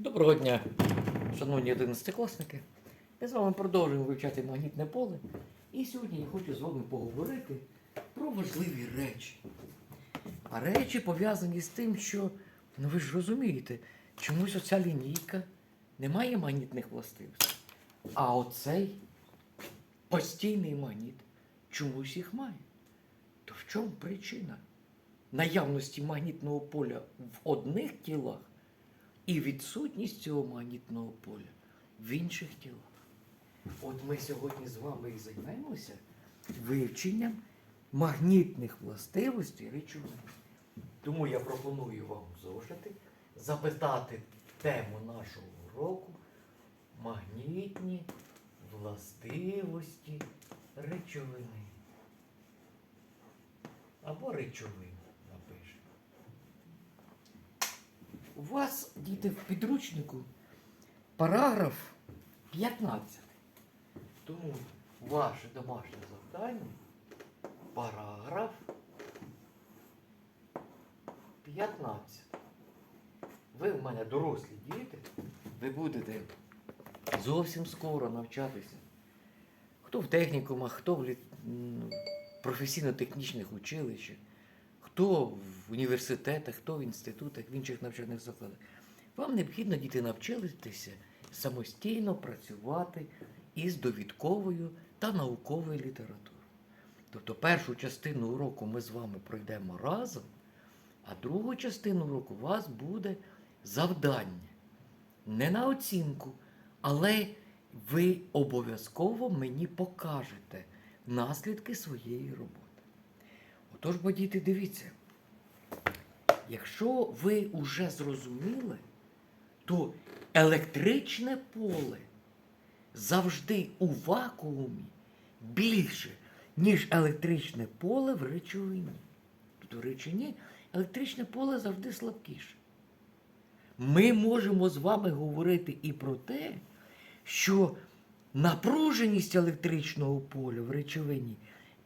Доброго дня, шановні одинадцятикласники. Ми з вами продовжуємо вивчати магнітне поле. І сьогодні я хочу з вами поговорити про важливі речі. А речі пов'язані з тим, що, ну ви ж розумієте, чомусь оця лінійка не має магнітних властивостей. А оцей постійний магніт чомусь їх має. То в чому причина наявності магнітного поля в одних тілах і відсутність цього магнітного поля в інших тілах? От ми сьогодні з вами і займемося вивченням магнітних властивостей речовин. Тому я пропоную вам зошити запитати тему нашого уроку магнітні властивості речовини. Або речовин У вас, діти, в підручнику параграф 15. Тому ваше домашнє завдання параграф 15. Ви в мене дорослі діти, ви будете зовсім скоро навчатися. Хто в технікумах, хто в професійно-технічних училищах, хто в університетах, хто в інститутах, в інших навчальних закладах. Вам необхідно діти навчитися самостійно працювати із довідковою та науковою літературою. Тобто першу частину уроку ми з вами пройдемо разом, а другу частину уроку у вас буде завдання. Не на оцінку, але ви обов'язково мені покажете наслідки своєї роботи. Отож, бо діти, дивіться, якщо ви вже зрозуміли, то електричне поле завжди у вакуумі більше, ніж електричне поле в речовині. Тобто в речовині електричне поле завжди слабкіше. Ми можемо з вами говорити і про те, що напруженість електричного поля в речовині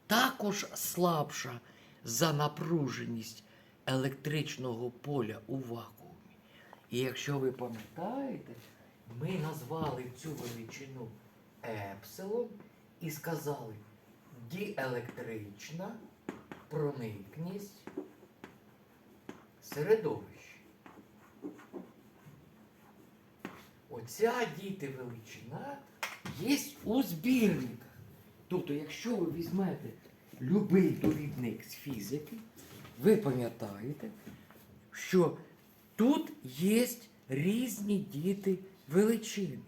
також слабша за напруженість електричного поля у вакуумі. І якщо ви пам'ятаєте, ми назвали цю величину епсилон і сказали діелектрична проникність середовища. Оця діти величина є у збірниках. Тобто, якщо ви візьмете любий довідник з фізики, ви пам'ятаєте, що тут є різні діти величини.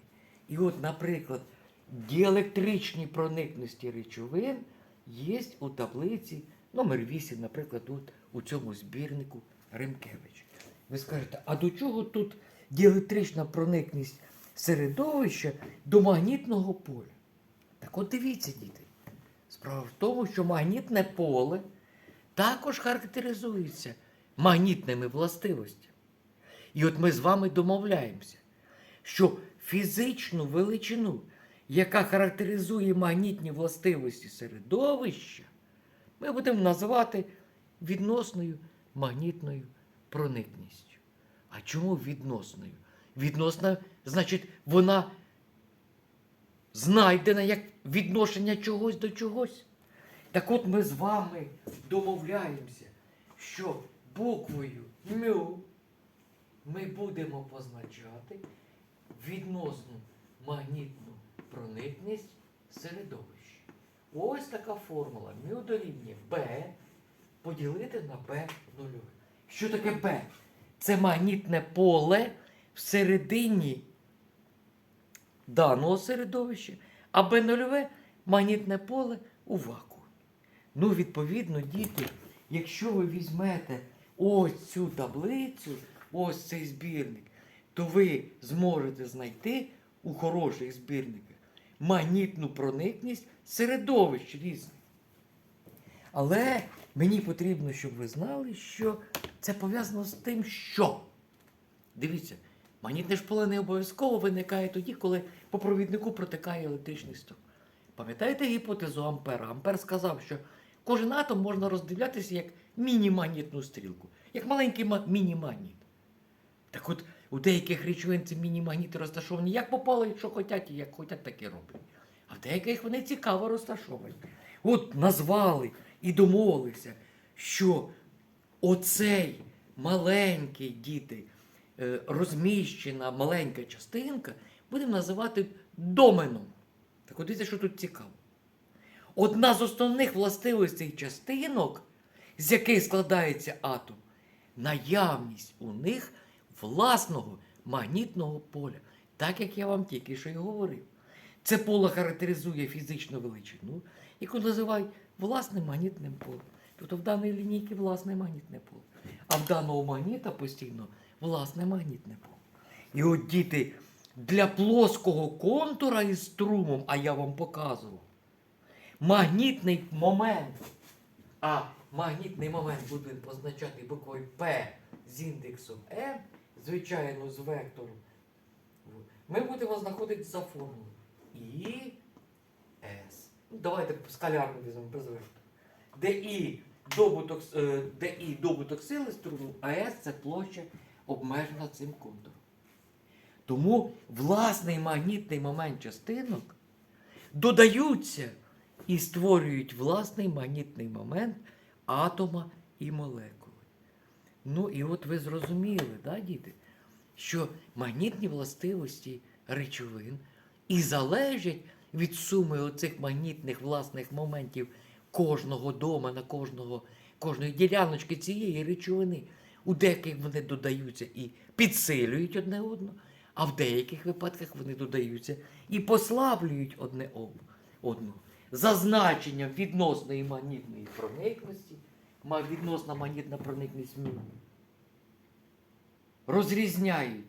І от, наприклад, діелектричні проникності речовин є у таблиці номер 8, наприклад, тут у цьому збірнику Римкевич. Ви скажете, а до чого тут діелектрична проникність середовища до магнітного поля? Так от дивіться, діти. Справа в тому, що магнітне поле також характеризується магнітними властивостями. І от ми з вами домовляємося, що фізичну величину, яка характеризує магнітні властивості середовища, ми будемо називати відносною магнітною проникністю. А чому відносною? Відносна, значить, вона знайдена як відношення чогось до чогось. Так от ми з вами домовляємося, що буквою мю ми будемо позначати відносну магнітну проникність середовища. Ось така формула мю дорівнює B поділити на B нульове. Що таке B? Це магнітне поле всередині даного середовища, а B нульове магнітне поле у вакуумі. Ну, відповідно, діти, якщо ви візьмете ось цю таблицю, ось цей збірник, то ви зможете знайти у хороших збірниках магнітну проникність середовищ різних. Але мені потрібно, щоб ви знали, що це пов'язано з тим, що. Дивіться, магнітне поле не обов'язково виникає тоді, коли по провіднику протикає електричний струм. Пам'ятаєте гіпотезу Ампера? Ампер сказав, що кожен атом можна роздивлятися як міні-магнітну стрілку, як маленький міні-магніт. Так от, У деяких речовин ці міні-магніти розташовані як попало, що хочуть, і як хочуть, так і роблять. А в деяких вони цікаво розташовані. От назвали і домовилися, що оцей маленький діти, розміщена маленька частинка, будемо називати доменом. Так от дивіться, що тут цікаво. Одна з основних властивостей частинок, з яких складається атом, наявність у них власного магнітного поля, так як я вам тільки що й говорив. Це поле характеризує фізичну величину, яку називають власним магнітним полем. Тобто в даної лінійки власне магнітне поле. А в даного магніта постійно власне магнітне поле. І от діти для плоского контура із струмом, а я вам показував, магнітний момент. А магнітний момент будемо позначати буквою П з індексом М, звичайно, з вектором. Ми будемо знаходити за формулою І С. Ну, давайте скалярно візьмемо без вектора. Де І добуток, е, де І добуток сили струму, а С це площа обмежена цим контуром. Тому власний магнітний момент частинок додаються і створюють власний магнітний момент атома і молекули. Ну і от ви зрозуміли, да, діти, що магнітні властивості речовин і залежать від суми оцих магнітних власних моментів кожного домена, кожного, кожної діляночки цієї речовини. У деяких вони додаються і підсилюють одне одного, а в деяких випадках вони додаються і послаблюють одне одного. За значенням відносної магнітної проникності, відносна магнітна проникність розрізняють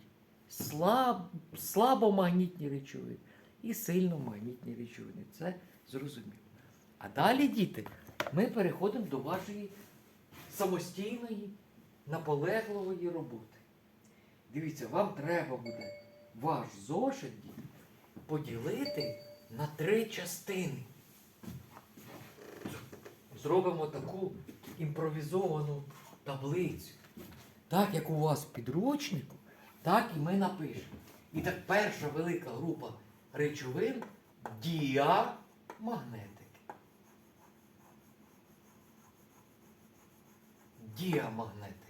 слаб, слабомагнітні речовини і сильномагнітні речовини. Це зрозуміло. А далі, діти, ми переходимо до вашої самостійної, наполегливої роботи. Дивіться, вам треба буде ваш зошит поділити на три частини. Зробимо таку імпровізовану таблицю. Так як у вас в підручнику, так і ми напишемо. І так перша велика група речовин діамагнетики. Діамагнетики.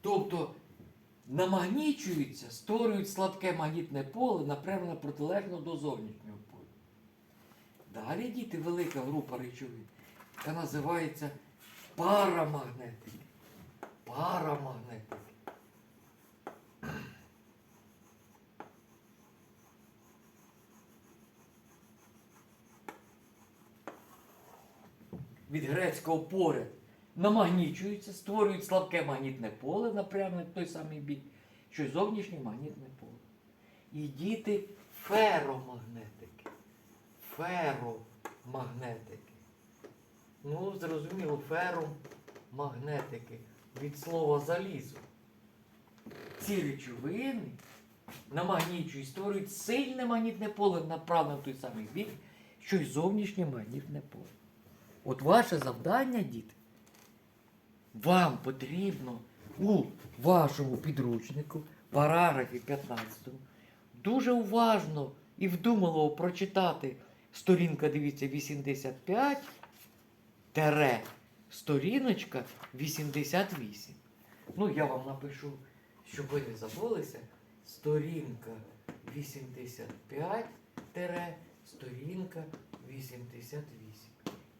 Тобто намагнічуються, створюють сладке магнітне поле, напрямлено протилежно до зовнішнього поля. Далі діти велика група речовин, яка називається парамагнетики. Парамагнетики. Від грецького поряд намагнічуються, створюють слабке магнітне поле напрямлене в той самий бік, що й зовнішнє магнітне поле. І діти феромагнетики. Феромагнетики. Ну, зрозуміло, феромагнетики від слова залізо. Ці речовини намагнічують, створюють сильне магнітне поле направлене в той самий бік, що й зовнішнє магнітне поле. От ваше завдання, діти, вам потрібно у вашому підручнику, параграфі 15, дуже уважно і вдумливо прочитати сторінка, дивіться, 85 тере сторіночка 88. Ну, я вам напишу, щоб ви не забулися. Сторінка 85 тере сторінка 88.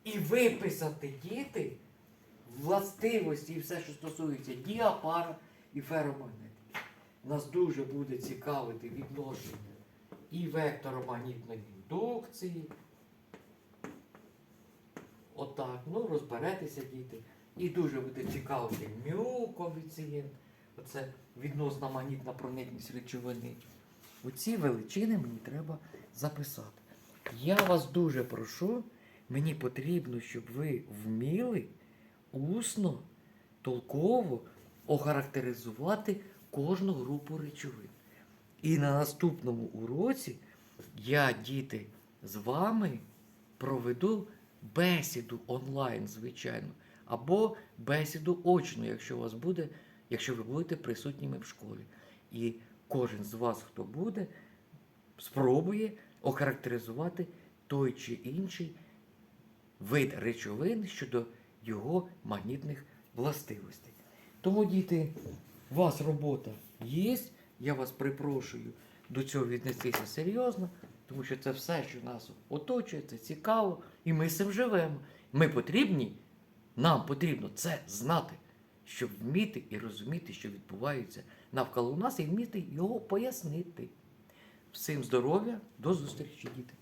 І виписати діти властивості і все, що стосується діапара і феромагнетики. Нас дуже буде цікавити відношення і векторомагнітної індукції. Отак, ну розберетеся, діти. І дуже буде цікавити мю-коефіцієнт. Оце відносна магнітна проникність речовини. Оці величини мені треба записати. Я вас дуже прошу, мені потрібно, щоб ви вміли усно, толково охарактеризувати кожну групу речовин. І на наступному уроці я, діти, з вами проведу бесіду онлайн, звичайно, або бесіду очну, якщо у вас буде якщо ви будете присутніми в школі. І кожен з вас, хто буде, спробує охарактеризувати той чи інший вид речовин щодо його магнітних властивостей. Тому, діти, у вас робота є. Я вас припрошую до цього віднестися серйозно, тому що це все, що нас оточує, це цікаво, і ми з цим живемо. Ми потрібні, нам потрібно це знати, щоб вміти і розуміти, що відбувається навколо нас, і вміти його пояснити. Всім здоров'я, до зустрічі, діти!